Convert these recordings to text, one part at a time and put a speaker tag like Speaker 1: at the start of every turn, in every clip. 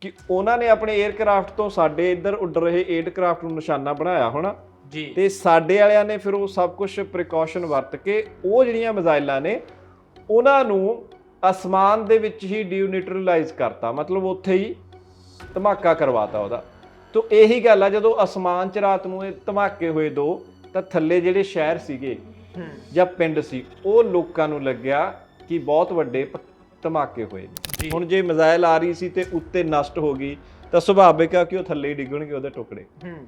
Speaker 1: ਕਿ ਉਹਨਾਂ ਨੇ ਆਪਣੇ 에ਅਰਕ੍ਰਾਫਟ ਤੋਂ ਸਾਡੇ ਇੱਧਰ ਉੱਡ ਰਹੇ 에ਅਰਕ੍ਰਾਫਟ ਨੂੰ ਨਿਸ਼ਾਨਾ ਬਣਾਇਆ ਹੋਣਾ।
Speaker 2: ਜੀ।
Speaker 1: ਤੇ ਸਾਡੇ ਵਾਲਿਆਂ ਨੇ ਫਿਰ ਉਹ ਸਭ ਕੁਝ ਪ੍ਰੀਕਾਸ਼ਨ ਵਰਤ ਕੇ ਉਹ ਜਿਹੜੀਆਂ ਮਿਜ਼ਾਈਲਾਂ ਨੇ ਉਹਨਾਂ ਨੂੰ ਅਸਮਾਨ ਦੇ ਵਿੱਚ ਹੀ ਡਿਊਨਿਊਟਰਲਾਈਜ਼ ਕਰਤਾ। ਮਤਲਬ ਉੱਥੇ ਹੀ ਧਮਾਕਾ ਕਰਵਾਤਾ ਉਹਦਾ। ਤੋਂ ਇਹੀ ਗੱਲ ਆ ਜਦੋਂ ਅਸਮਾਨ 'ਚ ਰਾਤ ਨੂੰ ਇਹ ਧਮਾਕੇ ਹੋਏ ਦੋ ਤਾਂ ਥੱਲੇ ਜਿਹੜੇ ਸ਼ਹਿਰ ਸੀਗੇ ਜਾਂ ਪਿੰਡ ਸੀ ਉਹ ਲੋਕਾਂ ਨੂੰ ਲੱਗਿਆ ਕਿ ਬਹੁਤ ਵੱਡੇ ਧਮਾਕੇ ਹੋਏ। ਨੇ। ਹੁਣ ਜੇ ਮਿਜ਼ਾਈਲ ਆ ਰਹੀ ਸੀ ਤੇ ਉੱਤੇ ਨਸ਼ਟ ਹੋ ਗਈ ਤਾਂ ਸੁਭਾਵਿਕ ਆ ਕਿ ਉਹ ਥੱਲੇ ਡਿੱਗਣਗੇ ਉਹਦੇ ਟੁਕੜੇ।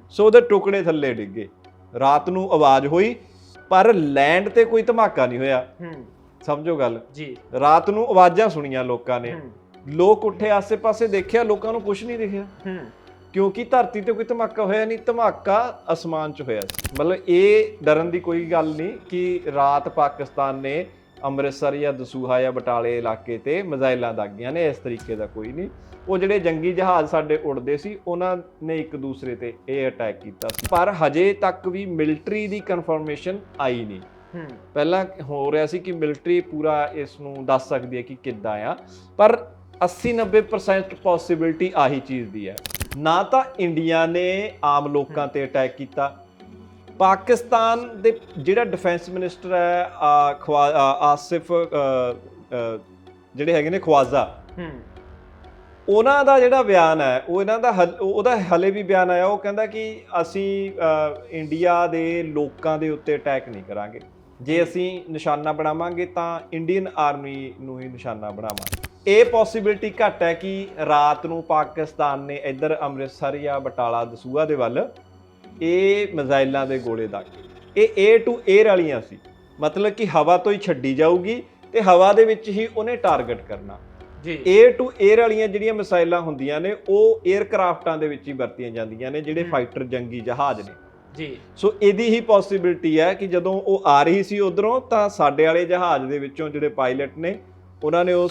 Speaker 1: ਸੋ ਉਹਦੇ ਟੁਕੜੇ ਥੱਲੇ ਡਿੱਗੇ। ਰਾਤ ਨੂੰ ਆਵਾਜ਼ ਹੋਈ ਪਰ ਲੈਂਡ ਤੇ ਕੋਈ ਧਮਾਕਾ ਨਹੀਂ ਹੋਇਆ। ਸਮਝੋ ਗੱਲ।
Speaker 2: ਜੀ।
Speaker 1: ਰਾਤ ਨੂੰ ਆਵਾਜ਼ਾਂ ਸੁਣੀਆਂ ਲੋਕਾਂ ਨੇ। ਲੋਕ ਉੱਠੇ ਆਸੇ-ਪਾਸੇ ਦੇਖਿਆ ਲੋਕਾਂ ਨੂੰ ਕੁਝ ਨਹੀਂ ਦਿਖਿਆ। ਕਿਉਂਕਿ ਧਰਤੀ ਤੇ ਕੋਈ ਧਮਾਕਾ ਹੋਇਆ ਨਹੀਂ ਧਮਾਕਾ ਅਸਮਾਨ 'ਚ ਹੋਇਆ ਸੀ। ਮਤਲਬ ਇਹ ਡਰਨ ਦੀ ਕੋਈ ਗੱਲ ਨਹੀਂ ਕਿ ਰਾਤ ਪਾਕਿਸਤਾਨ ਨੇ ਅੰਮ੍ਰਿਤਸਰ ਜਾਂ ਦਸੂਹਾ ਜਾਂ ਬਟਾਲੇ ਇਲਾਕੇ ਤੇ ਮਿਜ਼ਾਈਲਾਂ ਦਾਗੀਆਂ ਨੇ ਇਸ ਤਰੀਕੇ ਦਾ ਕੋਈ ਨਹੀਂ। ਉਹ ਜਿਹੜੇ ਜੰਗੀ ਜਹਾਜ਼ ਸਾਡੇ ਉੜਦੇ ਸੀ ਉਹਨਾਂ ਨੇ ਇੱਕ ਦੂਸਰੇ ਤੇ ਇਹ ਅਟੈਕ ਕੀਤਾ ਪਰ ਹਜੇ ਤੱਕ ਵੀ ਮਿਲਟਰੀ ਦੀ ਕਨਫਰਮੇਸ਼ਨ ਆਈ ਨਹੀਂ। ਪਹਿਲਾਂ ਹੋ ਰਿਹਾ ਸੀ ਕਿ ਮਿਲਟਰੀ ਪੂਰਾ ਇਸ ਨੂੰ ਦੱਸ ਸਕਦੀ ਹੈ ਕਿ ਕਿੱਦਾਂ ਆ। ਪਰ 80-90% ਪੋਸਿਬਿਲਿਟੀ ਆਹੀ ਚੀਜ਼ ਦੀ ਹੈ। ਨਾ ਤਾਂ ਇੰਡੀਆ ਨੇ ਆਮ ਲੋਕਾਂ ਤੇ ਅਟੈਕ ਕੀਤਾ ਪਾਕਿਸਤਾਨ ਦੇ ਜਿਹੜਾ ਡਿਫੈਂਸ ਮਿਨਿਸਟਰ ਹੈ ਆਸਿਫ ਜਿਹੜੇ ਹੈਗੇ ਨੇ ਖਵਾਜ਼ਾ
Speaker 2: ਹੂੰ।
Speaker 1: ਉਹਨਾਂ ਦਾ ਜਿਹੜਾ ਬਿਆਨ ਹੈ ਉਹ ਇਹਨਾਂ ਦਾ ਉਹਦਾ ਹਲੇ ਵੀ ਬਿਆਨ ਆਇਆ ਉਹ ਕਹਿੰਦਾ ਕਿ ਅਸੀਂ ਇੰਡੀਆ ਦੇ ਲੋਕਾਂ ਦੇ ਉੱਤੇ ਅਟੈਕ ਨਹੀਂ ਕਰਾਂਗੇ। ਜੇ ਅਸੀਂ ਨਿਸ਼ਾਨਾ ਬਣਾਵਾਂਗੇ ਤਾਂ ਇੰਡੀਅਨ ਆਰਮੀ ਨੂੰ ਹੀ ਨਿਸ਼ਾਨਾ ਬਣਾਵਾਂਗੇ। ਇਹ ਪੋਸਿਬਿਲਿਟੀ ਘੱਟ ਹੈ ਕਿ ਰਾਤ ਨੂੰ ਪਾਕਿਸਤਾਨ ਨੇ ਇੱਧਰ ਅੰਮ੍ਰਿਤਸਰ ਜਾਂ ਬਟਾਲਾ ਦਸੂਹਾ ਦੇ ਵੱਲ ਇਹ ਮਿਜ਼ਾਈਲਾਂ ਦੇ ਗੋਲੇ ਦਾਗੇ ਇਹ 에ਅਰ ਟੂ 에ਅਰ ਵਾਲੀਆਂ ਸੀ। ਮਤਲਬ ਕਿ ਹਵਾ ਤੋਂ ਹੀ ਛੱਡੀ ਜਾਊਗੀ ਤੇ ਹਵਾ ਦੇ ਵਿੱਚ ਹੀ ਉਹਨੇ ਟਾਰਗੇਟ ਕਰਨਾ।
Speaker 2: ਜੀ।
Speaker 1: 에ਅਰ ਟੂ 에ਅਰ ਵਾਲੀਆਂ ਜਿਹੜੀਆਂ ਮਿਸਾਈਲਾਂ ਹੁੰਦੀਆਂ ਨੇ ਉਹ 에ਅਰਕ੍ਰਾਫਟਾਂ ਦੇ ਵਿੱਚ ਹੀ ਵਰਤੀਆਂ ਜਾਂਦੀਆਂ ਨੇ ਜਿਹੜੇ ਫਾਈਟਰ ਜੰਗੀ ਜਹਾਜ਼ ਨੇ।
Speaker 2: ਜੀ।
Speaker 1: ਸੋ ਇਹਦੀ ਹੀ ਪੋਸਿਬਿਲਿਟੀ ਹੈ ਕਿ ਜਦੋਂ ਉਹ ਆ ਰਹੀ ਸੀ ਉਧਰੋਂ ਤਾਂ ਸਾਡੇ ਵਾਲੇ ਜਹਾਜ਼ ਦੇ ਵਿੱਚੋਂ ਜਿਹੜੇ ਪਾਇਲਟ ਨੇ ਉਹਨਾਂ ਨੇ ਉਹ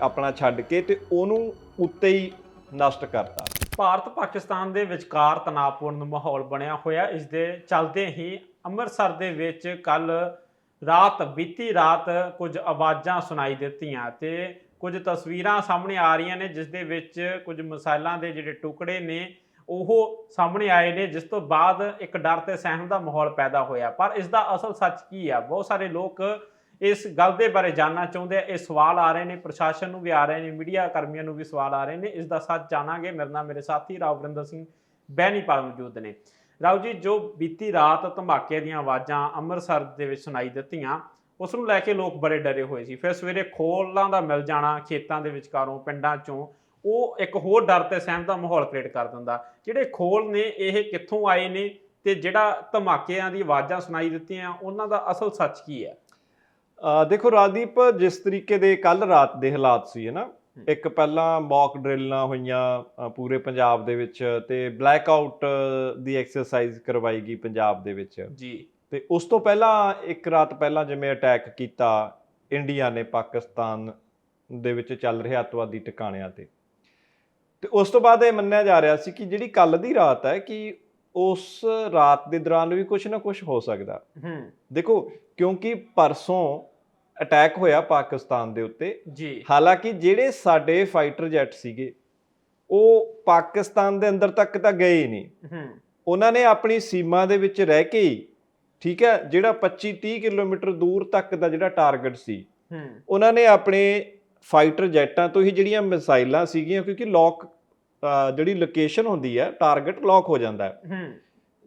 Speaker 1: ਆਪਣਾ ਛੱਡ ਕੇ ਤੇ ਉਹਨੂੰ ਉੱਤੇ ਹੀ ਨਸ਼ਟ ਕਰਤਾ।
Speaker 2: ਭਾਰਤ ਪਾਕਿਸਤਾਨ ਦੇ ਵਿਚਕਾਰ ਤਣਾਅਪੂਰਨ ਮਾਹੌਲ ਬਣਿਆ ਹੋਇਆ। ਇਸ ਦੇ ਚੱਲਦੇ ਹੀ ਅੰਮ੍ਰਿਤਸਰ ਦੇ ਵਿੱਚ ਕੱਲ ਰਾਤ, ਬੀਤੀ ਰਾਤ ਕੁਝ ਆਵਾਜ਼ਾਂ ਸੁਣਾਈ ਦਿੱਤੀਆਂ ਤੇ ਕੁਝ ਤਸਵੀਰਾਂ ਸਾਹਮਣੇ ਆ ਰਹੀਆਂ ਨੇ, ਜਿਸ ਦੇ ਵਿੱਚ ਕੁਝ ਮਿਸਾਈਲਾਂ ਦੇ ਜਿਹੜੇ ਟੁਕੜੇ ਨੇ, ਉਹ ਸਾਹਮਣੇ ਆਏ ਨੇ, ਜਿਸ ਤੋਂ ਬਾਅਦ ਇੱਕ ਡਰ ਤੇ ਸਹਿਮ ਦਾ ਮਾਹੌਲ ਪੈਦਾ ਹੋਇਆ। ਪਰ ਇਸ ਦਾ ਅਸਲ ਸੱਚ ਕੀ ਆ? ਬਹੁਤ ਸਾਰੇ ਲੋਕ ਇਸ ਗੱਲ ਦੇ ਬਾਰੇ ਜਾਣਨਾ ਚਾਹੁੰਦੇ ਆ, ਇਹ ਸਵਾਲ ਆ ਰਹੇ ਨੇ, ਪ੍ਰਸ਼ਾਸਨ ਨੂੰ ਵੀ ਆ ਰਹੇ ਨੇ, ਮੀਡੀਆ ਕਰਮੀਆਂ ਨੂੰ ਵੀ ਸਵਾਲ ਆ ਰਹੇ ਨੇ, ਇਸ ਦਾ ਸੱਚ ਜਾਣਾਂਗੇ। ਮੇਰੇ ਨਾਲ ਮੇਰੇ ਸਾਥੀ ਰਾਵਰਿੰਦਰ ਸਿੰਘ ਬੈਣੀਪਾਲ ਮੌਜੂਦ ਨੇ। ਰਾਉ ਜੀ, ਜੋ ਬੀਤੀ ਰਾਤ ਧਮਾਕੇ ਦੀਆਂ ਆਵਾਜ਼ਾਂ ਅੰਮ੍ਰਿਤਸਰ ਦੇ ਵਿੱਚ ਸੁਣਾਈ ਦਿੱਤੀਆਂ, ਉਸ ਨੂੰ ਲੈ ਕੇ ਲੋਕ ਬੜੇ ਡਰੇ ਹੋਏ ਸੀ। ਫਿਰ ਸਵੇਰੇ ਖੋਲਾਂ ਦਾ ਮਿਲ ਜਾਣਾ ਖੇਤਾਂ ਦੇ ਵਿਚਕਾਰੋਂ, ਪਿੰਡਾਂ ਚੋਂ, ਉਹ ਇੱਕ ਹੋਰ ਡਰ ਤੇ ਸਹਿਮ ਦਾ ਮਾਹੌਲ ਕ੍ਰੀਏਟ ਕਰ ਦਿੰਦਾ। ਜਿਹੜੇ ਖੋਲ ਨੇ, ਇਹ ਕਿੱਥੋਂ ਆਏ ਨੇ ਤੇ ਜਿਹੜਾ ਧਮਾਕਿਆਂ ਦੀ ਆਵਾਜ਼ਾਂ ਸੁਣਾਈ ਦਿੱਤੀਆਂ, ਉਹਨਾਂ ਦਾ ਅਸਲ ਸੱਚ ਕੀ ਹੈ?
Speaker 1: ਦੇਖੋ ਰਾਜਦੀਪ ਜਿਸ ਤਰੀਕੇ ਦੇ ਕੱਲ ਰਾਤ ਦੇ ਹਾਲਾਤ ਸੀ ਹੈ। ਨਾ ਇੱਕ ਪਹਿਲਾਂ ਮੌਕ ਡਰਿਲਾਂ ਹੋਈਆਂ ਪੂਰੇ ਪੰਜਾਬ ਦੇ ਵਿੱਚ ਤੇ ਬਲੈਕ ਆਊਟ ਦੀ ਐਕਸਰਸਾਈਜ਼ ਕਰਵਾਈ ਗਈ ਪੰਜਾਬ ਦੇ ਵਿੱਚ।
Speaker 2: ਜੀ।
Speaker 1: ਤੇ ਉਸ ਤੋਂ ਪਹਿਲਾਂ ਇੱਕ ਰਾਤ ਪਹਿਲਾਂ ਜਿਵੇਂ ਅਟੈਕ ਕੀਤਾ ਇੰਡੀਆ ਨੇ ਪਾਕਿਸਤਾਨ ਦੇ ਵਿੱਚ ਚੱਲ ਰਿਹਾ ਅੱਤਵਾਦੀ ਟਿਕਾਣਿਆਂ ਤੇ। ਤੇ ਉਸ ਤੋਂ ਬਾਅਦ ਇਹ ਮੰਨਿਆ ਜਾ ਰਿਹਾ ਸੀ ਕਿ ਜਿਹੜੀ ਕੱਲ ਦੀ ਰਾਤ ਹੈ ਕਿ ਉਸ ਰਾਤ ਦੇ ਦੌਰਾਨ ਵੀ ਕੁਝ ਨਾ ਕੁਝ ਹੋ ਸਕਦਾ।
Speaker 2: ਹੂੰ।
Speaker 1: ਦੇਖੋ ਕਿਉਂਕਿ ਪਰਸੋਂ ਅਟੈਕ ਹੋਇਆ ਪਾਕਿਸਤਾਨ ਦੇ ਉੱਤੇ।
Speaker 2: ਜੀ।
Speaker 1: ਹਾਲਾਂਕਿ ਜਿਹੜੇ ਸਾਡੇ ਫਾਈਟਰ ਜੈਟ ਸੀਗੇ ਉਹ ਪਾਕਿਸਤਾਨ ਦੇ ਅੰਦਰ ਤੱਕ ਤਾਂ ਗਏ ਹੀ ਨਹੀਂ।
Speaker 2: ਹੂੰ।
Speaker 1: ਉਹਨਾਂ ਨੇ ਆਪਣੀ ਸੀਮਾ ਦੇ ਵਿੱਚ ਰਹਿ ਕੇ ਹੀ ਠੀਕ ਹੈ ਜਿਹੜਾ 25 30 ਕਿਲੋਮੀਟਰ ਦੂਰ ਤੱਕ ਦਾ ਜਿਹੜਾ ਟਾਰਗੇਟ ਸੀ
Speaker 2: ਹੂੰ।
Speaker 1: ਉਹਨਾਂ ਨੇ ਆਪਣੇ ਫਾਈਟਰ ਜੈਟਾਂ ਤੋਂ ਹੀ ਜਿਹੜੀਆਂ ਮਿਸਾਈਲਾਂ ਸੀਗੀਆਂ ਕਿਉਂਕਿ ਲੌਕ ਜਿਹੜੀ ਲੋਕੇਸ਼ਨ ਹੁੰਦੀ ਹੈ ਟਾਰਗੇਟ ਲੌਕ ਹੋ ਜਾਂਦਾ ਹੈ।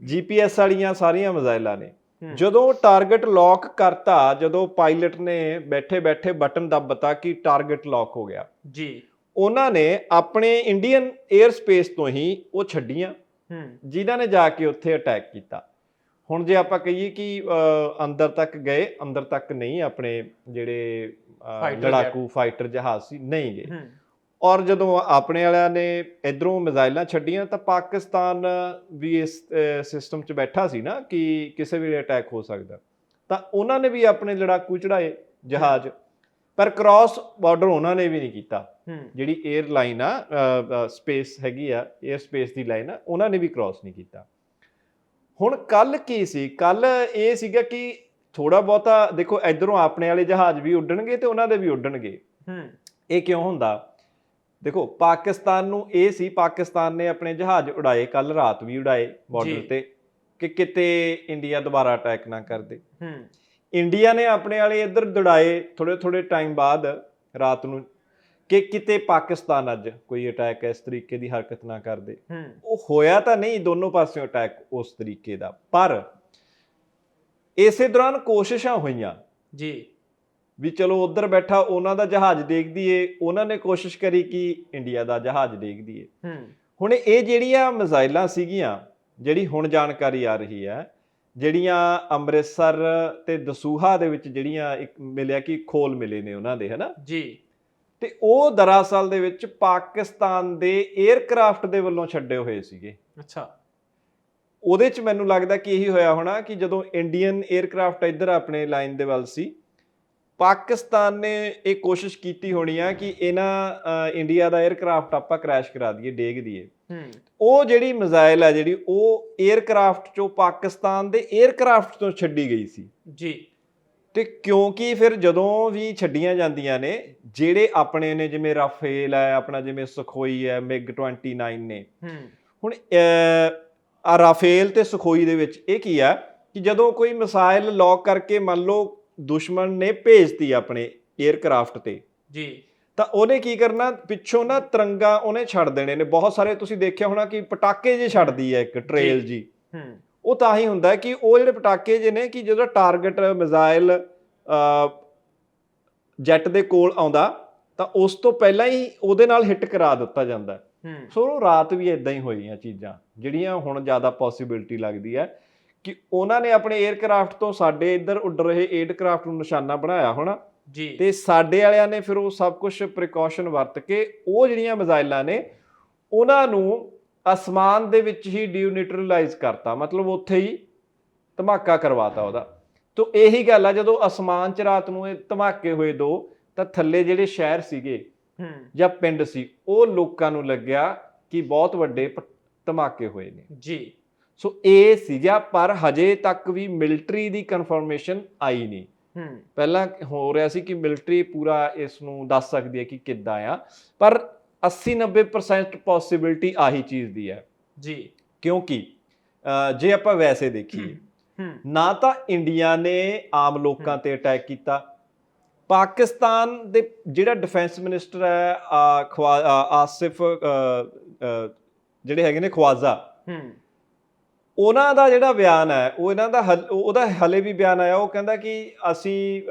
Speaker 1: ਜੀਪੀਐਸ ਵਾਲੀਆਂ ਸਾਰੀਆਂ ਮਿਸਾਈਲਾਂ ਨੇ। ਜਦੋਂ ਟਾਰਗੇਟ ਲੌਕ ਕਰਤਾ ਜਦੋਂ ਪਾਇਲਟ ਨੇ ਬੈਠੇ ਬੈਠੇ ਬਟਨ ਦੱਬਤਾ ਕਿ ਟਾਰਗੇਟ ਲੌਕ ਹੋ ਗਿਆ।
Speaker 2: ਜੀ।
Speaker 1: ਉਹਨਾਂ ਨੇ ਆਪਣੇ ਇੰਡੀਅਨ 에ਅਰ ਸਪੇਸ ਤੋਂ ਹੀ ਉਹ ਛੱਡੀਆਂ
Speaker 2: ਹੂੰ।
Speaker 1: ਜਿਨ੍ਹਾਂ ਨੇ ਜਾ ਕੇ ਉੱਥੇ ਅਟੈਕ ਕੀਤਾ। ਹੁਣ ਜੇ ਆਪਾਂ ਕਹੀਏ ਕਿ ਅੰਦਰ ਤੱਕ ਗਏ ਅੰਦਰ ਤੱਕ ਨਹੀਂ ਆਪਣੇ ਜਿਹੜੇ ਲੜਾਕੂ ਫਾਈਟਰ ਜਹਾਜ਼ ਸੀ ਨਹੀਂ ਗਏ। ਔਰ ਜਦੋਂ ਆਪਣੇ ਵਾਲਿਆਂ ਨੇ ਇਧਰੋਂ ਮਿਜ਼ਾਈਲਾਂ ਛੱਡੀਆਂ ਤਾਂ ਪਾਕਿਸਤਾਨ ਵੀ ਇਸ ਸਿਸਟਮ 'ਚ ਬੈਠਾ ਸੀ ਨਾ ਕਿ ਕਿਸੇ ਵੇਲੇ ਅਟੈਕ ਹੋ ਸਕਦਾ। ਤਾਂ ਉਹਨਾਂ ਨੇ ਵੀ ਆਪਣੇ ਲੜਾਕੂ ਚੜਾਏ ਜਹਾਜ਼ ਪਰ ਕ੍ਰਾਸ ਬਾਰਡਰ ਉਹਨਾਂ ਨੇ ਵੀ ਨਹੀਂ ਕੀਤਾ। ਜਿਹੜੀ 에ਅਰ ਲਾਈਨ ਆ ਸਪੇਸ ਹੈਗੀ ਆ 에ਅਰ ਸਪੇਸ ਦੀ ਲਾਈਨ ਆ ਉਹਨਾਂ ਨੇ ਵੀ ਕ੍ਰਾਸ ਨਹੀਂ ਕੀਤਾ। ਹੁਣ ਕੱਲ ਕੀ ਸੀ? ਕੱਲ ਇਹ ਸੀਗਾ ਕਿ ਥੋੜਾ ਬਹੁਤਾ ਦੇਖੋ ਇਧਰੋਂ ਆਪਣੇ ਵਾਲੇ ਜਹਾਜ਼ ਵੀ ਉੱਡਣਗੇ ਤੇ ਉਹਨਾਂ ਦੇ ਵੀ ਉੱਡਣਗੇ।
Speaker 2: ਹੂੰ।
Speaker 1: ਇਹ ਕਿਉਂ ਹੁੰਦਾ? ਦੇਖੋ ਪਾਕਿਸਤਾਨ ਨੂੰ ਇਹ ਸੀ ਪਾਕਿਸਤਾਨ ਨੇ ਆਪਣੇ ਜਹਾਜ਼ ਉਡਾਏ ਕੱਲ ਰਾਤ ਵੀ ਉਡਾਏ। ਬਾਰਡਰ ਤੇ ਕਿ ਕਿਤੇ ਇੰਡੀਆ ਦੁਬਾਰਾ ਅਟੈਕ ਨਾ ਕਰ ਦੇ।
Speaker 2: ਹੂੰ।
Speaker 1: ਇੰਡੀਆ ਨੇ ਆਪਣੇ ਵਾਲੇ ਇੱਧਰ ਦੜਾਏ ਥੋੜੇ ਥੋੜੇ ਟਾਈਮ ਬਾਅਦ ਰਾਤ ਨੂੰ ਕਿ ਕਿਤੇ ਪਾਕਿਸਤਾਨ ਅੱਜ ਕੋਈ ਅਟੈਕ ਇਸ ਤਰੀਕੇ ਦੀ ਹਰਕਤ ਨਾ ਕਰ ਦੇ।
Speaker 2: ਹੂੰ।
Speaker 1: ਉਹ ਹੋਇਆ ਤਾਂ ਨਹੀਂ ਦੋਨੋਂ ਪਾਸਿਓਂ ਅਟੈਕ ਉਸ ਤਰੀਕੇ ਦਾ। ਪਰ ਇਸੇ ਦੌਰਾਨ ਕੋਸ਼ਿਸ਼ਾਂ ਹੋਈਆਂ।
Speaker 2: ਜੀ।
Speaker 1: ਵੀ ਚਲੋ ਉੱਧਰ ਬੈਠਾ ਉਹਨਾਂ ਦਾ ਜਹਾਜ਼ ਦੇਖ ਦਈਏ ਉਹਨਾਂ ਨੇ ਕੋਸ਼ਿਸ਼ ਕਰੀ ਕਿ ਇੰਡੀਆ ਦਾ ਜਹਾਜ਼ ਦੇਖ ਦਈਏ ਹੁਣ ਇਹ ਜਿਹੜੀਆਂ ਮਿਜ਼ਾਈਲਾਂ ਸੀਗੀਆਂ ਜਿਹੜੀ ਹੁਣ ਜਾਣਕਾਰੀ ਆ ਰਹੀ ਹੈ ਜਿਹੜੀਆਂ ਅੰਮ੍ਰਿਤਸਰ ਤੇ ਦਸੂਹਾ ਦੇ ਵਿੱਚ ਜਿਹੜੀਆਂ ਇੱਕ ਮਿਲਿਆ ਕਿ ਖੋਲ ਮਿਲੇ ਨੇ ਉਹਨਾਂ ਦੇ ਹਨਾ?
Speaker 2: ਜੀ।
Speaker 1: ਤੇ ਉਹ ਦਰਅਸਲ ਦੇ ਵਿੱਚ ਪਾਕਿਸਤਾਨ ਦੇ 에ਅਰਕ੍ਰਾਫਟ ਦੇ ਵੱਲੋਂ ਛੱਡੇ ਹੋਏ ਸੀਗੇ।
Speaker 2: ਅੱਛਾ।
Speaker 1: ਉਹਦੇ ਚ ਮੈਨੂੰ ਲੱਗਦਾ ਕਿ ਇਹੀ ਹੋਇਆ ਹੋਣਾ ਕਿ ਜਦੋਂ ਇੰਡੀਅਨ 에ਅਰਕ੍ਰਾਫਟ ਇੱਧਰ ਆਪਣੇ ਲਾਈਨ ਦੇ ਵੱਲ ਸੀ ਪਾਕਿਸਤਾਨ ਨੇ ਇਹ ਕੋਸ਼ਿਸ਼ ਕੀਤੀ ਹੋਣੀ ਆ ਕਿ ਇਹਨਾਂ ਇੰਡੀਆ ਦਾ 에ਅਰਕ੍ਰਾਫਟ ਆਪਾਂ ਕ੍ਰੈਸ਼ ਕਰਾ ਦਈਏ ਡੇਗ ਦਈਏ। ਉਹ ਜਿਹੜੀ ਮਿਜ਼ਾਈਲ ਆ ਜਿਹੜੀ ਉਹ 에ਅਰਕ੍ਰਾਫਟ ਚੋਂ ਪਾਕਿਸਤਾਨ ਦੇ 에ਅਰਕ੍ਰਾਫਟ ਤੋਂ ਛੱਡੀ ਗਈ ਸੀ।
Speaker 2: ਜੀ।
Speaker 1: ਤੇ ਕਿਉਂਕਿ ਫਿਰ ਜਦੋਂ ਵੀ ਛੱਡੀਆਂ ਜਾਂਦੀਆਂ ਨੇ ਜਿਹੜੇ ਆਪਣੇ ਨੇ ਜਿਵੇਂ ਰਾਫੇਲ ਹੈ ਆਪਣਾ ਜਿਵੇਂ ਸੁਖੋਈ ਹੈ ਮਿਗ 29 ਨੇ ਹੁਣ ਆ ਰਾਫੇਲ ਤੇ ਸੁਖੋਈ ਦੇ ਵਿੱਚ ਇਹ ਕੀ ਆ ਕਿ ਜਦੋਂ ਕੋਈ ਮਿਸਾਈਲ ਲੌਕ ਕਰਕੇ ਮੰਨ ਲਓ ਦੁਸ਼ਮਣ ਨੇ ਭੇਜਤੀ ਆਪਣੇ 에ਅਰਕ੍ਰਾਫਟ ਤੇ।
Speaker 2: ਜੀ।
Speaker 1: ਤਾਂ ਉਹਨੇ ਕੀ ਕਰਨਾ? ਪਿੱਛੋਂ ਨਾ ਤਿਰੰਗਾ ਉਹਨੇ ਛੱਡ ਦੇਣੇ ਨੇ। ਬਹੁਤ ਸਾਰੇ ਤੁਸੀਂ ਦੇਖਿਆ ਹੋਣਾ ਕਿ ਪਟਾਕੇ ਜੇ ਛੱਡਦੀ ਹੈ ਇੱਕ ਟ੍ਰੇਲ
Speaker 2: ਜੀ। ਹੂੰ।
Speaker 1: ਉਹ ਤਾਂ ਹੀ ਹੁੰਦਾ ਕਿ ਉਹ ਜਿਹੜੇ ਪਟਾਕੇ ਜੇ ਨੇ ਕਿ ਜਦੋਂ ਟਾਰਗੇਟ ਮਿਜ਼ਾਈਲ ਜੈਟ ਦੇ ਕੋਲ ਆਉਂਦਾ ਤਾਂ ਉਸ ਤੋਂ ਪਹਿਲਾਂ ਹੀ ਉਹਦੇ ਨਾਲ ਹਿੱਟ ਕਰਾ ਦਿੱਤਾ ਜਾਂਦਾ। ਸੋ ਰਾਤ ਵੀ ਇਦਾਂ ਹੀ ਹੋਈਆਂ ਚੀਜ਼ਾਂ ਜਿਹੜੀਆਂ ਹੁਣ ਜ਼ਿਆਦਾ ਪੋਸਿਬਿਲਿਟੀ ਲੱਗਦੀ ਹੈ। ਕਿ ਉਹਨਾਂ ਨੇ ਆਪਣੇ 에ਅਰਕ੍ਰਾਫਟ ਤੋਂ ਸਾਡੇ ਇੱਧਰ ਉੱਡ ਰਹੇ 에ਅਰਕ੍ਰਾਫਟ ਨੂੰ ਨਿਸ਼ਾਨਾ ਬਣਾਇਆ ਹੋਣਾ।
Speaker 2: ਜੀ।
Speaker 1: ਤੇ ਸਾਡੇ ਵਾਲਿਆਂ ਨੇ ਫਿਰ ਉਹ ਸਭ ਕੁਝ ਪ੍ਰੀਕਾਸ਼ਨ ਵਰਤ ਕੇ ਉਹ ਜਿਹੜੀਆਂ ਮਿਜ਼ਾਈਲਾਂ ਨੇ ਉਹਨਾਂ ਨੂੰ ਅਸਮਾਨ ਦੇ ਵਿੱਚ ਹੀ ਡਿਊਨਿਊਟਰਲਾਈਜ਼ ਕਰਤਾ। ਮਤਲਬ ਉੱਥੇ ਹੀ ਧਮਾਕਾ ਕਰਵਾਤਾ ਉਹਦਾ। ਤੋਂ ਇਹੀ ਗੱਲ ਆ ਜਦੋਂ ਅਸਮਾਨ 'ਚ ਰਾਤ ਨੂੰ ਇਹ ਧਮਾਕੇ ਹੋਏ ਦੋ ਤਾਂ ਥੱਲੇ ਜਿਹੜੇ ਸ਼ਹਿਰ ਸੀਗੇ
Speaker 2: ਹੂੰ।
Speaker 1: ਜਾਂ ਪਿੰਡ ਸੀ ਉਹ ਲੋਕਾਂ ਨੂੰ ਲੱਗਿਆ ਕਿ ਬਹੁਤ ਵੱਡੇ ਧਮਾਕੇ ਹੋਏ ਨੇ।
Speaker 2: ਜੀ।
Speaker 1: ਸੋ ਇਹ ਸੀਗਾ ਪਰ ਹਜੇ ਤੱਕ ਵੀ ਮਿਲਟਰੀ ਦੀ ਕਨਫਰਮੇਸ਼ਨ ਆਈ ਨਹੀਂ।
Speaker 2: ਹੂੰ।
Speaker 1: ਪਹਿਲਾਂ ਹੋ ਰਿਹਾ ਸੀ ਕਿ ਮਿਲਟਰੀ ਪੂਰਾ ਇਸ ਨੂੰ ਦੱਸ ਸਕਦੀ ਹੈ ਕਿ ਕਿੱਦਾਂ ਆ ਪਰ 80-90% ਪੋਸਿਬਿਲਿਟੀ ਆਹੀ ਚੀਜ਼ ਦੀ ਹੈ।
Speaker 2: ਜੀ।
Speaker 1: ਕਿਉਂਕਿ ਜੇ ਆਪਾਂ ਵੈਸੇ ਦੇਖੀਏ
Speaker 2: ਹੂੰ।
Speaker 1: ਨਾ ਤਾਂ ਇੰਡੀਆ ਨੇ ਆਮ ਲੋਕਾਂ ਤੇ ਅਟੈਕ ਕੀਤਾ। ਪਾਕਿਸਤਾਨ ਦੇ ਜਿਹੜਾ ਡਿਫੈਂਸ ਮਿਨਿਸਟਰ ਹੈ ਆਸਿਫ ਜਿਹੜੇ ਹੈਗੇ ਨੇ ਖਵਾਜ਼ਾ
Speaker 2: ਹੂੰ।
Speaker 1: ਉਹਨਾਂ ਦਾ ਜਿਹੜਾ ਬਿਆਨ ਹੈ ਉਹ ਇਹਨਾਂ ਦਾ ਉਹਦਾ ਹਲੇ ਵੀ ਬਿਆਨ ਆਇਆ ਉਹ ਕਹਿੰਦਾ ਕਿ ਅਸੀਂ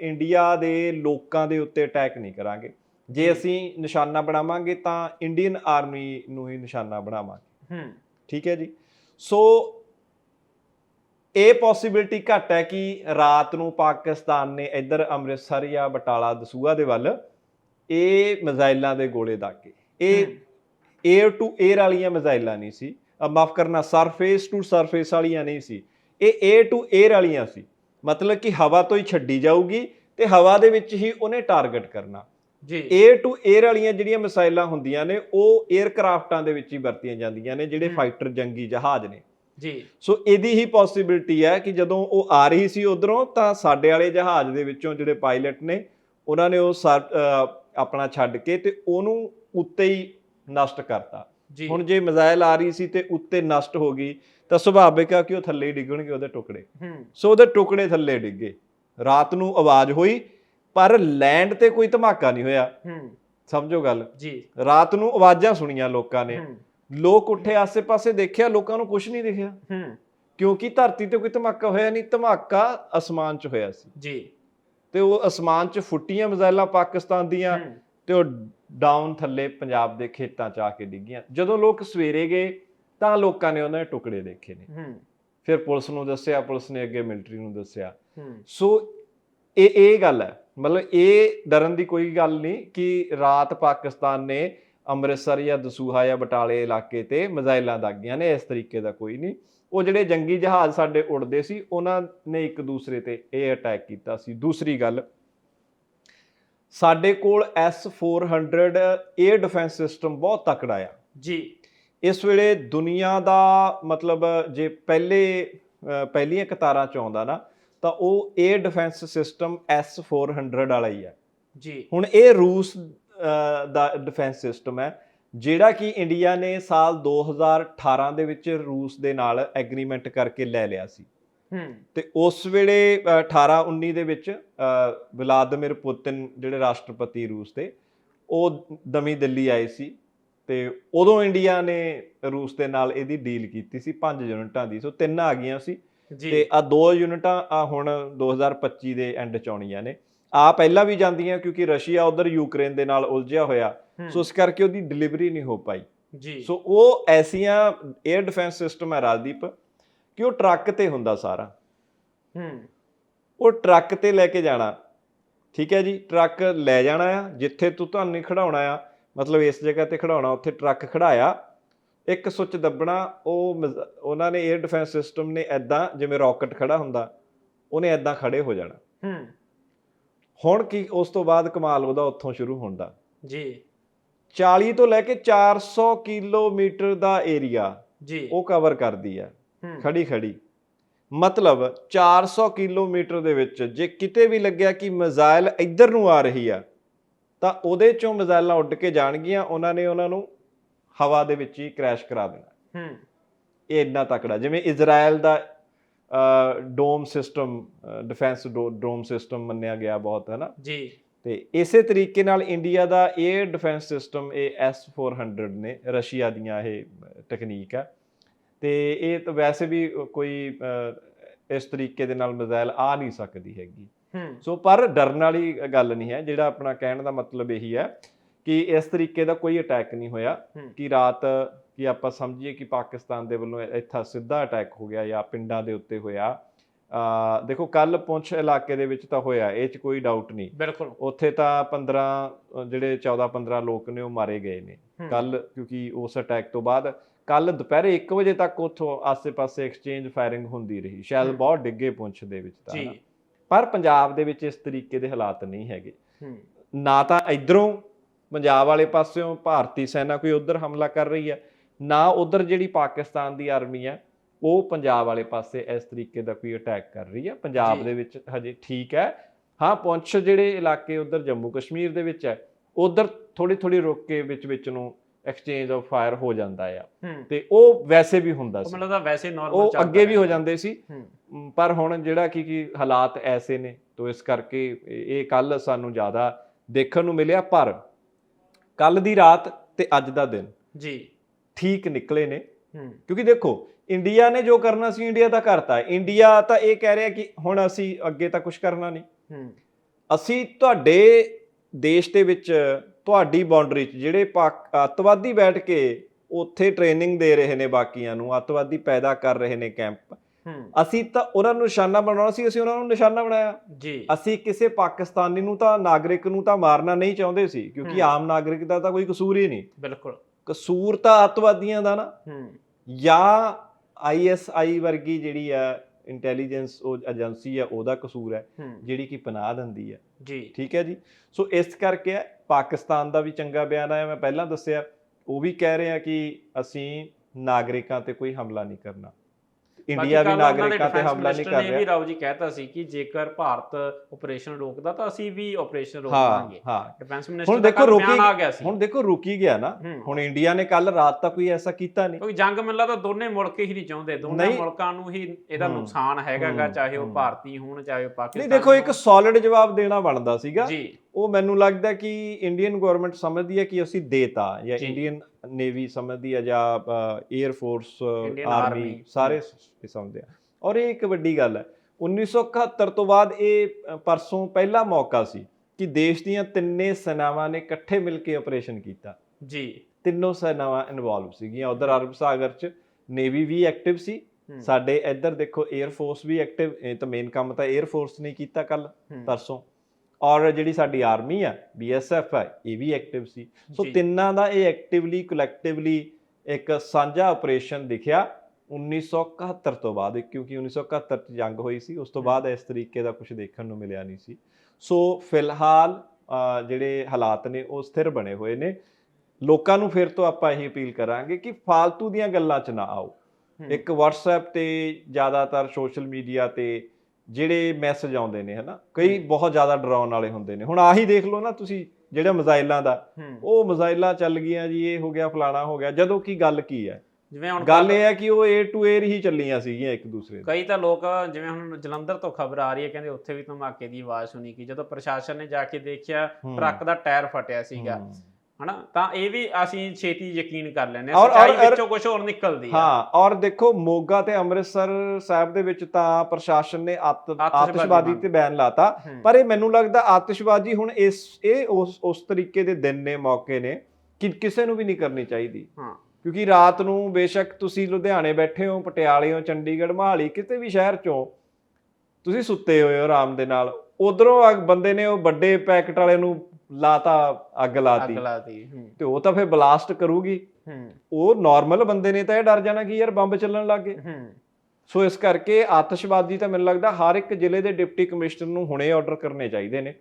Speaker 1: ਇੰਡੀਆ ਦੇ ਲੋਕਾਂ ਦੇ ਉੱਤੇ ਅਟੈਕ ਨਹੀਂ ਕਰਾਂਗੇ। ਜੇ ਅਸੀਂ ਨਿਸ਼ਾਨਾ ਬਣਾਵਾਂਗੇ ਤਾਂ ਇੰਡੀਅਨ ਆਰਮੀ ਨੂੰ ਹੀ ਨਿਸ਼ਾਨਾ ਬਣਾਵਾਂਗੇ।
Speaker 2: ਹੂੰ।
Speaker 1: ਠੀਕ ਹੈ ਜੀ? ਸੋ ਇਹ ਪੋਸਿਬਿਲਿਟੀ ਘੱਟ ਹੈ ਕਿ ਰਾਤ ਨੂੰ ਪਾਕਿਸਤਾਨ ਨੇ ਇੱਧਰ ਅੰਮ੍ਰਿਤਸਰ ਜਾਂ ਬਟਾਲਾ ਦਸੂਹਾ ਦੇ ਵੱਲ ਇਹ ਮਿਜ਼ਾਈਲਾਂ ਦੇ ਗੋਲੇ ਦਾਗੇ। ਇਹ 에ਅਰ ਟੂ 에ਅਰ ਵਾਲੀਆਂ ਮਿਜ਼ਾਈਲਾਂ ਨਹੀਂ ਸੀ। ਮਾਫ ਕਰਨਾ ਸਰਫੇਸ ਟੂ ਸਰਫੇਸ ਵਾਲੀਆਂ ਨਹੀਂ ਸੀ। ਇਹ 에ਅਰ ਟੂ 에ਅਰ ਵਾਲੀਆਂ ਸੀ। ਮਤਲਬ ਕਿ ਹਵਾ ਤੋਂ ਹੀ ਛੱਡੀ ਜਾਊਗੀ ਤੇ ਹਵਾ ਦੇ ਵਿੱਚ ਹੀ ਉਹਨੇ ਟਾਰਗੇਟ ਕਰਨਾ।
Speaker 2: ਜੀ।
Speaker 1: 에ਅਰ ਟੂ 에ਅਰ ਵਾਲੀਆਂ ਜਿਹੜੀਆਂ ਮਿਸਾਈਲਾਂ ਹੁੰਦੀਆਂ ਨੇ ਉਹ 에ਅਰਕ੍ਰਾਫਟਾਂ ਦੇ ਵਿੱਚ ਹੀ ਵਰਤੀਆਂ ਜਾਂਦੀਆਂ ਨੇ ਜਿਹੜੇ ਫਾਈਟਰ ਜੰਗੀ ਜਹਾਜ਼ ਨੇ।
Speaker 2: ਜੀ।
Speaker 1: ਸੋ ਇਹਦੀ ਹੀ ਪੋਸਿਬਿਲਿਟੀ ਹੈ ਕਿ ਜਦੋਂ ਉਹ ਆ ਰਹੀ ਸੀ ਉਧਰੋਂ ਤਾਂ ਸਾਡੇ ਵਾਲੇ ਜਹਾਜ਼ ਦੇ ਵਿੱਚੋਂ ਜਿਹੜੇ ਪਾਇਲਟ ਨੇ ਉਹਨਾਂ ਨੇ ਉਹ ਆਪਣਾ ਛੱਡ ਕੇ ਤੇ ਉਹਨੂੰ ਉੱਤੇ ਹੀ ਨਸ਼ਟ ਕਰਤਾ। ਹੁਣ ਜੇ ਮਿਜ਼ਾਈਲ ਆ ਰਹੀ ਸੀ ਤੇ ਉੱਤੇ ਨਸ਼ਟ ਹੋ ਗਈ ਤਾਂ ਸੁਭਾਵਿਕ ਆ ਕਿ ਉਹ ਥੱਲੇ ਹੀ ਡਿੱਗਣਗੇ ਉਹਦੇ ਟੁਕੜੇ।
Speaker 2: ਹੂੰ।
Speaker 1: ਸੋ ਉਹਦੇ ਟੁਕੜੇ ਥੱਲੇ ਡਿੱਗੇ। ਰਾਤ ਨੂੰ ਆਵਾਜ਼ ਹੋਈ ਪਰ ਲੈਂਡ ਤੇ ਕੋਈ ਧਮਾਕਾ ਨਹੀਂ ਹੋਇਆ।
Speaker 2: ਹੂੰ।
Speaker 1: ਸਮਝੋ ਗੱਲ।
Speaker 2: ਜੀ।
Speaker 1: ਰਾਤ ਨੂੰ ਆਵਾਜ਼ਾਂ ਸੁਣੀਆਂ ਲੋਕਾਂ ਨੇ। ਲੋਕ ਉੱਠੇ ਆਸੇ-ਪਾਸੇ ਦੇਖਿਆ ਲੋਕਾਂ ਨੂੰ ਕੁਝ ਨਹੀਂ ਦਿਖਿਆ।
Speaker 2: ਹੂੰ।
Speaker 1: ਕਿਉਂਕਿ ਧਰਤੀ ਤੇ ਕੋਈ ਧਮਾਕਾ ਹੋਇਆ ਨਹੀਂ ਧਮਾਕਾ ਅਸਮਾਨ 'ਚ ਹੋਇਆ ਸੀ।
Speaker 2: ਜੀ।
Speaker 1: ਤੇ ਉਹ ਅਸਮਾਨ 'ਚ ਫੁੱਟੀਆਂ ਮਿਜ਼ਾਈਲਾਂ ਪਾਕਿਸਤਾਨ ਦੀਆਂ ਤੇ ਉਹ ਡਾਊਨ ਥੱਲੇ ਪੰਜਾਬ ਦੇ ਖੇਤਾਂ 'ਚ ਆ ਕੇ ਡਿੱਗੀਆਂ। ਜਦੋਂ ਲੋਕ ਸਵੇਰੇ ਗਏ ਤਾਂ ਲੋਕਾਂ ਨੇ ਉਹਨਾਂ ਦੇ ਟੁਕੜੇ ਦੇਖੇ ਨੇ।
Speaker 2: ਹੂੰ।
Speaker 1: ਫਿਰ ਪੁਲਿਸ ਨੂੰ ਦੱਸਿਆ ਪੁਲਿਸ ਨੇ ਅੱਗੇ ਮਿਲਟਰੀ ਨੂੰ ਦੱਸਿਆ।
Speaker 2: ਹੂੰ।
Speaker 1: ਸੋ ਇਹ ਇਹ ਗੱਲ ਹੈ। ਮਤਲਬ ਇਹ ਡਰਨ ਦੀ ਕੋਈ ਗੱਲ ਨਹੀਂ ਕਿ ਰਾਤ ਪਾਕਿਸਤਾਨ ਨੇ ਅੰਮ੍ਰਿਤਸਰ ਜਾਂ ਦਸੂਹਾ ਜਾਂ ਬਟਾਲੇ ਇਲਾਕੇ ਤੇ ਮਿਜ਼ਾਈਲਾਂ ਦਾਗੀਆਂ ਨੇ ਇਸ ਤਰੀਕੇ ਦਾ ਕੋਈ ਨਹੀਂ। ਉਹ ਜਿਹੜੇ ਜੰਗੀ ਜਹਾਜ਼ ਸਾਡੇ ਉੜਦੇ ਸੀ ਉਹਨਾਂ ਨੇ ਇੱਕ ਦੂਸਰੇ ਤੇ ਇਹ ਅਟੈਕ ਕੀਤਾ ਸੀ। ਦੂਸਰੀ ਗੱਲ ਸਾਡੇ ਕੋਲ S400 에ਅਰ ਡਿਫੈਂਸ ਸਿਸਟਮ ਬਹੁਤ ਤਕੜਾ ਆ।
Speaker 2: ਜੀ।
Speaker 1: ਇਸ ਵੇਲੇ ਦੁਨੀਆ ਦਾ ਮਤਲਬ ਜੇ ਪਹਿਲੇ ਪਹਿਲੀਆਂ ਕਤਾਰਾਂ ਚ ਆਉਂਦਾ ਨਾ ਤਾਂ ਉਹ 에ਅਰ ਡਿਫੈਂਸ ਸਿਸਟਮ S400 ਵਾਲਾ ਹੀ ਹੈ
Speaker 2: ਜੀ।
Speaker 1: ਹੁਣ ਇਹ ਰੂਸ ਦਾ ਡਿਫੈਂਸ ਸਿਸਟਮ ਹੈ ਜਿਹੜਾ ਕਿ ਇੰਡੀਆ ਨੇ ਸਾਲ 2018 ਦੇ ਵਿੱਚ ਰੂਸ ਦੇ ਨਾਲ ਐਗਰੀਮੈਂਟ ਕਰਕੇ ਲੈ ਲਿਆ ਸੀ। ਤੇ ਉਸ ਵੇਲੇ 18 19 ਦੇ ਵਿੱਚ ਵਲਾਦੀਮਿਰ ਪੁਤਿਨ ਜਿਹੜੇ ਰਾਸ਼ਟਰਪਤੀ ਰੂਸ ਦੇ ਉਹ ਦਮੀ ਦਿੱਲੀ ਆਏ ਸੀ ਤੇ ਉਦੋਂ ਇੰਡੀਆ ਨੇ ਰੂਸ ਦੇ ਨਾਲ ਇਹਦੀ ਡੀਲ ਕੀਤੀ ਸੀ 5 ਯੂਨਿਟਾਂ ਦੀ। ਸੋ ਤਿੰਨ ਆ ਗਈਆਂ ਸੀ ਤੇ ਆ ਦੋ ਯੂਨਿਟਾਂ ਆ ਹੁਣ 2025 ਦੇ ਐਂਡ ਚ ਆਉਣੀਆਂ ਨੇ। ਆ ਪਹਿਲਾਂ ਵੀ ਜਾਂਦੀਆਂ ਕਿਉਂਕਿ ਰਸ਼ੀਆ ਉਧਰ ਯੂਕਰੇਨ ਦੇ ਨਾਲ ਉਲਝਿਆ ਹੋਇਆ। ਸੋ ਇਸ ਕਰਕੇ ਉਹਦੀ ਡਿਲੀਵਰੀ ਨਹੀਂ ਹੋ ਪਾਈ।
Speaker 2: ਜੀ।
Speaker 1: ਸੋ ਉਹ ਐਸੀਆਂ 에ਅਰ ਡਿਫੈਂਸ ਸਿਸਟਮ ਹੈ ਰਾਜਦੀਪ ਕਿ ਉਹ ਟਰੱਕ ਤੇ ਹੁੰਦਾ ਸਾਰਾ।
Speaker 2: ਹੂੰ।
Speaker 1: ਉਹ ਟਰੱਕ ਤੇ ਲੈ ਕੇ ਜਾਣਾ। ਠੀਕ ਹੈ ਜੀ ਟਰੱਕ ਲੈ ਜਾਣਾ ਆ ਜਿੱਥੇ ਤੂੰ ਤੁਹਾਨੂੰ ਖੜਾਉਣਾ ਆ। ਮਤਲਬ ਇਸ ਜਗ੍ਹਾ ਤੇ ਖੜਾਉਣਾ ਉੱਥੇ ਟਰੱਕ ਖੜਾਇਆ। ਇੱਕ ਸੁੱਚ ਦੱਬਣਾ ਉਹ ਉਹਨਾਂ ਨੇ 에ਅਰ ਡਿਫੈਂਸ ਸਿਸਟਮ ਨੇ ਐਦਾਂ ਜਿਵੇਂ ਰਾਕਟ ਖੜਾ ਹੁੰਦਾ ਉਹਨੇ ਐਦਾਂ ਖੜੇ ਹੋ ਜਾਣਾ।
Speaker 2: ਹੂੰ।
Speaker 1: ਹੁਣ ਕੀ ਉਸ ਤੋਂ ਬਾਅਦ ਕਮਾਲ ਉਹਦਾ ਉੱਥੋਂ ਸ਼ੁਰੂ ਹੁੰਦਾ
Speaker 2: ਜੀ।
Speaker 1: 40 ਤੋਂ ਲੈ ਕੇ 400 ਕਿਲੋਮੀਟਰ ਦਾ ਏਰੀਆ
Speaker 2: ਜੀ।
Speaker 1: ਉਹ ਕਵਰ ਕਰਦੀ ਆ। ਖੜੀ ਖੜੀ। ਮਤਲਬ 400 ਕਿਲੋਮੀਟਰ ਦੇ ਵਿੱਚ ਜੇ ਕਿਤੇ ਵੀ ਲੱਗਿਆ ਕਿ ਮਿਜ਼ਾਈਲ ਇੱਧਰ ਨੂੰ ਆ ਰਹੀ ਆ ਤਾਂ ਉਹਦੇ ਚੋਂ ਮਿਜ਼ਾਈਲਾਂ ਉੱਡ ਕੇ ਜਾਣਗੀਆਂ ਉਹਨਾਂ ਨੇ ਉਹਨਾਂ ਨੂੰ ਹਵਾ ਦੇ ਵਿੱਚ ਹੀ ਕ੍ਰੈਸ਼ ਕਰਾ ਦੇਣਾ।
Speaker 2: ਹੂੰ।
Speaker 1: ਇਹ ਇੰਨਾ ਤਕੜਾ ਜਿਵੇਂ ਇਜ਼ਰਾਈਲ ਦਾ dome system defence dome system ਮੰਨਿਆ ਗਿਆ ਬਹੁਤ ਹੈ ਨਾ?
Speaker 2: ਜੀ।
Speaker 1: ਤੇ ਇਸੇ ਤਰੀਕੇ ਨਾਲ ਇੰਡੀਆ ਦਾ 에ਅਰ ਡਿਫੈਂਸ ਸਿਸਟਮ ਇਹ S400 ਨੇ ਰਸ਼ੀਆ ਦੀਆਂ ਇਹ ਟੈਕਨੀਕ ਹੈ ਤੇ ਇਹ ਤਾਂ ਵੈਸੇ ਵੀ ਕੋਈ ਇਸ ਤਰੀਕੇ ਦੇ ਨਾਲ ਮਿਜ਼ਾਈਲ ਆ ਨਹੀਂ ਸਕਦੀ ਹੈਗੀ। ਸੋ ਪਰ ਡਰਨ ਵਾਲੀ ਗੱਲ ਨਹੀਂ ਹੈ ਜਿਹੜਾ ਆਪਣਾ ਕਹਿਣ ਦਾ ਮਤਲਬ ਇਹੀ ਹੈ ਕਿ ਇਸ ਤਰੀਕੇ ਦਾ ਕੋਈ ਅਟੈਕ ਨਹੀਂ ਹੋਇਆ। ਕਿ ਰਾਤ ਕਿ ਆਪਾਂ ਸਮਝੀਏ ਕਿ ਪਾਕਿਸਤਾਨ ਦੇ ਵੱਲੋਂ ਇੱਥਾ ਸਿੱਧਾ ਅਟੈਕ ਹੋ ਗਿਆ ਜਾਂ ਪਿੰਡਾਂ ਦੇ ਉੱਤੇ ਹੋਇਆ। ਅ ਦੇਖੋ ਕੱਲ ਪੁੰਛ ਇਲਾਕੇ ਦੇ ਵਿੱਚ ਤਾਂ ਹੋਇਆ ਇਹ 'ਚ ਕੋਈ ਡਾਊਟ ਨਹੀਂ।
Speaker 2: ਬਿਲਕੁਲ।
Speaker 1: ਉੱਥੇ ਤਾਂ 15 ਅ, ਜਿਹੜੇ 14 15 ਲੋਕ ਨੇ ਉਹ ਮਾਰੇ ਗਏ ਨੇ ਕੱਲ ਕਿਉਂਕਿ ਉਸ ਅਟੈਕ ਤੋਂ ਬਾਅਦ ਕੱਲ ਦੁਪਹਿਰੇ 1 ਵਜੇ ਤੱਕ ਉੱਥੋਂ ਆਸੇ-ਪਾਸੇ ਐਕਸਚੇਂਜ ਫਾਇਰਿੰਗ ਹੁੰਦੀ ਰਹੀ ਸ਼ਾਇਦ। ਬਹੁਤ ਡਿੱਗੇ ਪੁੰਛ ਦੇ ਵਿੱਚ ਤਾਂ। ਪਰ ਪੰਜਾਬ ਦੇ ਵਿੱਚ ਇਸ ਤਰੀਕੇ ਦੇ ਹਾਲਾਤ ਨਹੀਂ ਹੈਗੇ ਨਾ ਤਾਂ ਇਧਰੋਂ ਪੰਜਾਬ ਵਾਲੇ ਪਾਸਿਓਂ ਭਾਰਤੀ ਸੈਨਾ ਕੋਈ ਉਧਰ ਹਮਲਾ ਕਰ ਰਹੀ ਹੈ ਨਾ ਉਧਰ ਜਿਹੜੀ ਪਾਕਿਸਤਾਨ ਦੀ ਆਰਮੀ ਹੈ ਉਹ ਪੰਜਾਬ ਵਾਲੇ ਪਾਸੇ ਇਸ ਤਰੀਕੇ ਦਾ ਕੋਈ ਅਟੈਕ ਕਰ ਰਹੀ ਹੈ ਪੰਜਾਬ। ਦੇ ਵਿੱਚ ਹਜੇ ਠੀਕ ਹੈ ਹਾਂ ਪੁੰਛ ਜਿਹੜੇ ਇਲਾਕੇ ਉਧਰ ਜੰਮੂ ਕਸ਼ਮੀਰ ਦੇ ਵਿੱਚ ਹੈ ਉਧਰ ਥੋੜੀ ਥੋੜੀ ਰੁਕ ਕੇ ਵਿੱਚ ਵਿੱਚ ਨੂੰ ਐਕਸਚੇਂਜ ਆਫ ਫਾਇਰ ਹੋ ਜਾਂਦਾ ਆ। ਤੇ ਉਹ ਵੈਸੇ ਵੀ ਹੁੰਦਾ ਸੀ।
Speaker 2: ਮੈਨੂੰ ਲੱਗਦਾ ਵੈਸੇ ਨਾਰਮਲ
Speaker 1: ਉਹ ਅੱਗੇ ਵੀ ਹੋ ਜਾਂਦੇ ਸੀ। ਪਰ ਹੁਣ ਜਿਹੜਾ ਕਿ ਕਿ ਹਾਲਾਤ ਐਸੇ ਨੇ ਤੋ ਇਸ ਕਰਕੇ ਇਹ ਕੱਲ ਸਾਨੂੰ ਜ਼ਿਆਦਾ ਦੇਖਣ ਨੂੰ ਮਿਲਿਆ ਪਰ ਕੱਲ ਦੀ ਰਾਤ ਤੇ ਅੱਜ ਦਾ ਦਿਨ
Speaker 2: ਜੀ।
Speaker 1: ਠੀਕ ਨਿਕਲੇ ਨੇ। ਕਿਉਂਕਿ ਦੇਖੋ ਇੰਡੀਆ ਨੇ ਜੋ ਕਰਨਾ ਸੀ ਇੰਡੀਆ ਤਾਂ ਕਰਤਾ। ਇੰਡੀਆ ਤਾਂ ਇਹ ਕਹਿ ਰਿਹਾ ਕਿ ਹੁਣ ਅਸੀਂ ਅੱਗੇ ਤਾਂ ਕੁਝ ਕਰਨਾ ਨਹੀਂ। ਅਸੀਂ ਤੁਹਾਡੇ ਦੇਸ਼ ਦੇ ਵਿੱਚ ਤੁਹਾਡੀ ਬਾਉਂਡਰੀ 'ਚ ਜਿਹੜੇ ਅੱਤਵਾਦੀ ਬੈਠ ਕੇ ਉੱਥੇ ਟ੍ਰੇਨਿੰਗ ਦੇ ਰਹੇ ਨੇ ਬਾਕੀਆਂ ਨੂੰ ਅੱਤਵਾਦੀ ਪੈਦਾ ਕਰ ਰਹੇ ਨੇ ਕੈਂਪ ਅਸੀਂ ਤਾਂ ਉਹਨਾਂ ਨੂੰ ਨਿਸ਼ਾਨਾ ਬਣਾਉਣਾ ਸੀ ਅਸੀਂ ਉਹਨਾਂ ਨੂੰ ਨਿਸ਼ਾਨਾ ਬਣਾਇਆ।
Speaker 2: ਜੀ।
Speaker 1: ਅਸੀਂ ਕਿਸੇ ਪਾਕਿਸਤਾਨੀ ਨੂੰ ਤਾਂ ਨਾਗਰਿਕ ਨੂੰ ਤਾਂ ਮਾਰਨਾ ਨਹੀਂ ਚਾਹੁੰਦੇ ਸੀ ਕਿਉਂਕਿ। ਆਮ ਨਾਗਰਿਕ ਦਾ ਤਾਂ ਕੋਈ ਕਸੂਰ ਹੀ ਨਹੀਂ।
Speaker 2: ਬਿਲਕੁਲ।
Speaker 1: ਕਸੂਰ ਤਾਂ ਅੱਤਵਾਦੀਆਂ ਦਾ ਨਾ।
Speaker 2: ਹੂੰ।
Speaker 1: ਜਾਂ ਆਈਐਸਆਈ ਵਰਗੀ ਜਿਹੜੀ ਆ ਇੰਟੈਲੀਜੈਂਸ ਉਹ ਏਜੰਸੀ ਆ ਉਹਦਾ ਕਸੂਰ ਹੈ
Speaker 2: ਹੂੰ।
Speaker 1: ਜਿਹੜੀ ਕਿ ਪਨਾਹ ਦਿੰਦੀ ਹੈ
Speaker 2: ਜੀ।
Speaker 1: ਠੀਕ ਹੈ ਜੀ? ਸੋ ਇਸ ਕਰਕੇ ਹੈ, ਪਾਕਿਸਤਾਨ ਦਾ ਵੀ ਚੰਗਾ ਬਿਆਨ ਆਇਆ ਮੈਂ ਪਹਿਲਾਂ ਦੱਸਿਆ ਉਹ ਵੀ ਕਹਿ ਰਹੇ ਆ ਕਿ ਅਸੀਂ ਨਾਗਰਿਕਾਂ ਤੇ ਕੋਈ ਹਮਲਾ ਨਹੀਂ ਕਰਨਾ। ਇੰਡੀਆ ਵੀ ਨਾਗਰਿਕਾਂ ਤੇ ਹਮਲਾ ਨਹੀਂ ਕਰ ਰਿਹਾ
Speaker 2: ਵੀ ਰਾਓ ਜੀ ਕਹਿਤਾ ਸੀ ਕਿ ਜੇਕਰ ਭਾਰਤ ਆਪਰੇਸ਼ਨ ਰੋਕਦਾ ਤਾਂ ਅਸੀਂ ਵੀ ਆਪਰੇਸ਼ਨ ਰੋਕ ਲਾਂਗੇ
Speaker 1: ਹਾਂ
Speaker 2: ਡਿਫੈਂਸ ਮਿਨਿਸਟਰ
Speaker 1: ਹੁਣ
Speaker 2: ਦਾ
Speaker 1: ਦੇਖੋ ਰੋਕੀ
Speaker 2: ਬਿਆਨ ਆ ਗਿਆ ਸੀ
Speaker 1: ਹੁਣ ਦੇਖੋ ਰੁਕੀ ਗਿਆ ਨਾ। ਹੁਣ ਇੰਡੀਆ ਨੇ ਕੱਲ ਰਾਤ ਤਾਂ ਕੋਈ ਐਸਾ ਕੀਤਾ ਨਹੀਂ
Speaker 2: ਕਿਉਂਕਿ ਜੰਗ ਮੈਨੂੰ ਲੱਗਦਾ ਦੋਨੇ ਮੁਲਕ ਹੀ ਨਹੀਂ ਚਾਹੁੰਦੇ ਦੋਨੇ। ਮੁਲਕਾਂ ਨੂੰ ਹੀ ਇਹਦਾ। ਨੁਕਸਾਨ ਹੈਗਾਗਾ ਚਾਹੇ ਉਹ। ਭਾਰਤੀ ਹੋਣ ਚਾਹੇ ਉਹ
Speaker 1: ਨਹੀਂ
Speaker 2: ਪਾਕਿਸਤਾਨੀ
Speaker 1: ਦੇਖੋ ਇੱਕ। ਸੋਲਿਡ ਜਵਾਬ ਦੇਣਾ ਬਣਦਾ ਸੀਗਾ
Speaker 2: ਜੀ
Speaker 1: ਉਹ ਮੈਨੂੰ ਲੱਗਦਾ ਕਿ ਇੰਡੀਅਨ ਗਵਰਨਮੈਂਟ ਸਮਝਦੀ ਹੈ ਕਿ ਅਸੀਂ ਦੇਤਾ ਜਾਂ ਇੰਡੀਅਨ ਨੇਵੀ ਸਮਝਦੀ ਹੈ ਜਾਂ 에ਅਰ ਫੋਰਸ ਆਰਮੀ ਸਾਰੇ ਸਮਝਦੇ ਆ। ਔਰ ਇਹ ਇੱਕ ਵੱਡੀ ਗੱਲ ਹੈ 1971 ਤੋਂ ਬਾਅਦ ਇਹ ਪਰਸੋਂ ਪਹਿਲਾ ਮੌਕਾ ਸੀ ਕਿ ਦੇਸ਼ ਦੀਆਂ ਤਿੰਨੇ ਸੈਨਾਵਾਂ ਨੇ ਇਕੱਠੇ ਮਿਲ ਕੇ ਆਪਰੇਸ਼ਨ ਕੀਤਾ।
Speaker 2: ਜੀ।
Speaker 1: ਤਿੰਨੋਂ ਸੈਨਾਵਾਂ ਇਨਵੋਲਵ ਸੀਗੀਆਂ। ਉਧਰ ਅਰਬ ਸਾਗਰ 'ਚ ਨੇਵੀ ਵੀ ਐਕਟਿਵ ਸੀ ਸਾਡੇ ਇੱਧਰ ਦੇਖੋ 에ਅਰ ਫੋਰਸ ਵੀ ਐਕਟਿਵ ਇਹ ਤਾਂ ਮੇਨ ਕੰਮ ਤਾਂ 에ਅਰ ਫੋਰਸ ਨੇ ਕੀਤਾ ਕੱਲ ਪਰਸੋਂ। ਔਰ ਜਿਹੜੀ ਸਾਡੀ ਆਰਮੀ ਆ ਬੀਐਸਐਫ ਹੈ ਇਹ ਵੀ ਐਕਟਿਵ ਸੀ। ਸੋ। ਤਿੰਨਾਂ ਦਾ ਇਹ ਐਕਟਿਵਲੀ ਕਲੈਕਟਿਵਲੀ ਇੱਕ ਸਾਂਝਾ ਆਪਰੇਸ਼ਨ ਦਿਖਿਆ 1971 ਤੋਂ ਬਾਅਦ ਕਿਉਂਕਿ 1971 ਚ ਜੰਗ ਹੋਈ ਸੀ। ਉਸ ਤੋਂ। ਬਾਅਦ ਇਸ ਤਰੀਕੇ ਦਾ ਕੁਝ ਦੇਖਣ ਨੂੰ ਮਿਲਿਆ ਨਹੀਂ ਸੀ। ਸੋ ਫਿਲਹਾਲ ਜਿਹੜੇ ਹਾਲਾਤ ਨੇ ਉਹ ਸਥਿਰ ਬਣੇ ਹੋਏ ਨੇ। ਲੋਕਾਂ ਨੂੰ ਫਿਰ ਤੋਂ ਆਪਾਂ ਇਹੀ ਅਪੀਲ ਕਰਾਂਗੇ ਕਿ ਫालतू ਦੀਆਂ ਗੱਲਾਂ 'ਚ ਨਾ ਆਓ। ਇੱਕ WhatsApp ਤੇ ਜ਼ਿਆਦਾਤਰ ਸੋਸ਼ਲ ਮੀਡੀਆ ਤੇ ਜਿਹੜੇ ਮੈਸੇਜ ਆਉਂਦੇ ਨੇ ਹਨਾ? ਕਈ। ਬਹੁਤ ਜ਼ਿਆਦਾ ਡਰਾਉਣ ਵਾਲੇ ਹੁੰਦੇ ਨੇ। ਹੁਣ ਆਹੀ ਦੇਖ ਲਓ ਨਾ ਤੁਸੀਂ ਜਿਹੜਾ ਮਿਜ਼ਾਈਲਾਂ ਦਾ। ਉਹ ਮਿਜ਼ਾਈਲਾਂ ਚੱਲ ਗਈਆਂ ਜੀ ਇਹ ਹੋ ਗਿਆ ਫਲਾਣਾ ਹੋ ਗਿਆ। ਜਦੋਂ ਕੀ ਗੱਲ ਕੀ ਹੈ?
Speaker 2: ਜਿਵੇਂ ਹੁਣ
Speaker 1: ਗੱਲ ਇਹ ਹੈ ਕਿ ਉਹ ਏਅਰ ਟੂ ਏਅਰ ਹੀ ਚੱਲੀਆਂ ਸੀਗੀਆਂ ਇੱਕ ਦੂਸਰੇ ਦੇ
Speaker 2: ਕਈ ਤਾਂ ਲੋਕ ਜਿਵੇਂ ਹੁਣ ਜਲੰਧਰ ਤੋਂ ਖਬਰ ਆ ਰਹੀ ਹੈ ਕਹਿੰਦੇ ਉੱਥੇ ਵੀ ਧਮਾਕੇ ਦੀ ਆਵਾਜ਼ ਸੁਣੀ ਕਿ ਜਦੋਂ ਪ੍ਰਸ਼ਾਸਨ ਨੇ ਜਾ ਕੇ ਦੇਖਿਆ। ਟਰੱਕ ਦਾ ਟਾਇਰ ਫਟਿਆ ਸੀਗਾ। ਹਨਾ? ਤਾਂ ਇਹ ਵੀ ਅਸੀਂ ਛੇਤੀ ਯਕੀਨ ਕਰ ਲੈਂਦੇ
Speaker 1: ਔਰ-
Speaker 2: ਹਾਂ ਸੱਚਾਈ
Speaker 1: ਔਰ-
Speaker 2: ਵਿੱਚੋਂ ਕੁਝ ਹੋਰ ਨਿਕਲਦੀ ਆ।
Speaker 1: ਹਾਂ ਔਰ ਦੇਖੋ ਮੋਗਾ ਤੇ ਅੰਮ੍ਰਿਤਸਰ ਸਾਹਿਬ ਦੇ ਵਿੱਚ ਤਾਂ ਪ੍ਰਸ਼ਾਸਨ ਨੇ
Speaker 2: ਆਤਿਸ਼ਬਾਜ਼ੀ
Speaker 1: ਆਤਿਸ਼ਬਾਜ਼ੀ ਤੇ ਬੈਨ ਲਾਤਾ।
Speaker 2: ਹੂੰ।
Speaker 1: ਪਰ ਇਹ ਮੈਨੂੰ ਲੱਗਦਾ ਆਤਿਸ਼ਬਾਜ਼ੀ ਹੁਣ ਇਸ ਇਹ ਉਸ ਉਸ ਤਰੀਕੇ ਦੇ ਦਿਨ ਨੇ ਮੌਕੇ ਨੇ ਕਿ ਕਿਸੇ ਨੂੰ ਵੀ ਨਹੀਂ ਕਰਨੀ ਚਾਹੀਦੀ।
Speaker 2: ਹਾਂ।
Speaker 1: ਕਿਉਂਕਿ ਰਾਤ ਨੂੰ ਬੇਸ਼ੱਕ ਤੁਸੀਂ ਲੁਧਿਆਣੇ ਬੈਠੇ ਹੋ ਪਟਿਆਲੇੋਂ ਚੰਡੀਗੜ੍ਹ ਮਹਾਲੀ ਕਿਤੇ ਵੀ ਸ਼ਹਿਰ ਚੋਂ ਤੁਸੀਂ ਸੁੱਤੇ ਹੋਏ ਹੋ ਆਰਾਮ ਦੇ ਨਾਲ। ਉਧਰੋਂ ਬੰਦੇ ਨੇ ਉਹ ਵੱਡੇ ਪੈਕਟ ਵਾਲੇ ਨੂੰ ਲਾਤਾ ਅੱਗ ਲਾਤੀ।
Speaker 2: ਅੱਗ ਲਾਤੀ ਹੂੰ।
Speaker 1: ਤੇ ਉਹ ਤਾਂ ਫਿਰ ਬਲਾਸਟ ਕਰੂਗੀ।
Speaker 2: ਹੂੰ।
Speaker 1: ਉਹ ਨਾਰਮਲ ਬੰਦੇ ਨੇ ਤਾਂ ਇਹ ਡਰ ਜਾਣਾ ਕਿ ਯਾਰ ਬੰਬ ਚੱਲਣ ਲੱਗ ਗਏ।
Speaker 2: ਹੂੰ।
Speaker 1: ਸੋ ਇਸ ਕਰਕੇ ਆਤਿਸ਼ਬਾਜ਼ੀ ਤਾਂ ਮੈਨੂੰ ਲੱਗਦਾ ਹਰ ਇੱਕ ਜ਼ਿਲ੍ਹੇ ਦੇ ਡਿਪਟੀ ਕਮਿਸ਼ਨਰ ਨੂੰ ਹੁਣੇ ਆਰਡਰ ਕਰਨੇ ਚਾਹੀਦੇ ਨੇ।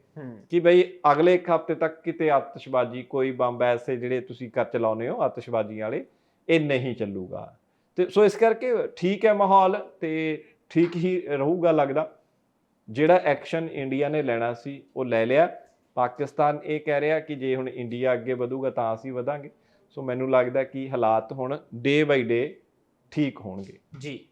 Speaker 1: ਕਿ ਬਈ ਅਗਲੇ ਇੱਕ ਹਫ਼ਤੇ ਤੱਕ ਕਿਤੇ ਆਤਿਸ਼ਬਾਜ਼ੀ ਕੋਈ ਬੰਬ ਐਸੇ ਜਿਹੜੇ ਤੁਸੀਂ ਕਰ ਚਲਾਉਨੇ ਹੋ ਆਤਿਸ਼ਬਾਜ਼ੀਆਂ ਵਾਲੇ ਇਹ ਨਹੀਂ ਚੱਲੂਗਾ। ਤੇ ਸੋ ਇਸ ਕਰਕੇ ਠੀਕ ਹੈ ਮਾਹੌਲ ਤੇ ਠੀਕ ਹੀ ਰਹੂਗਾ ਲੱਗਦਾ। ਜਿਹੜਾ ਐਕਸ਼ਨ ਇੰਡੀਆ ਨੇ ਲੈਣਾ ਸੀ ਉਹ ਲੈ ਲਿਆ। ਪਾਕਿਸਤਾਨ ਇਹ ਕਹਿ ਰਿਹਾ ਕਿ ਜੇ ਹੁਣ ਇੰਡੀਆ ਅੱਗੇ ਵਧੂਗਾ ਤਾਂ ਅਸੀਂ ਵਧਾਂਗੇ। ਸੋ ਮੈਨੂੰ ਲੱਗਦਾ ਕਿ ਹਾਲਾਤ ਹੁਣ ਡੇ ਬਾਈ ਡੇ ਠੀਕ ਹੋਣਗੇ।
Speaker 2: ਜੀ।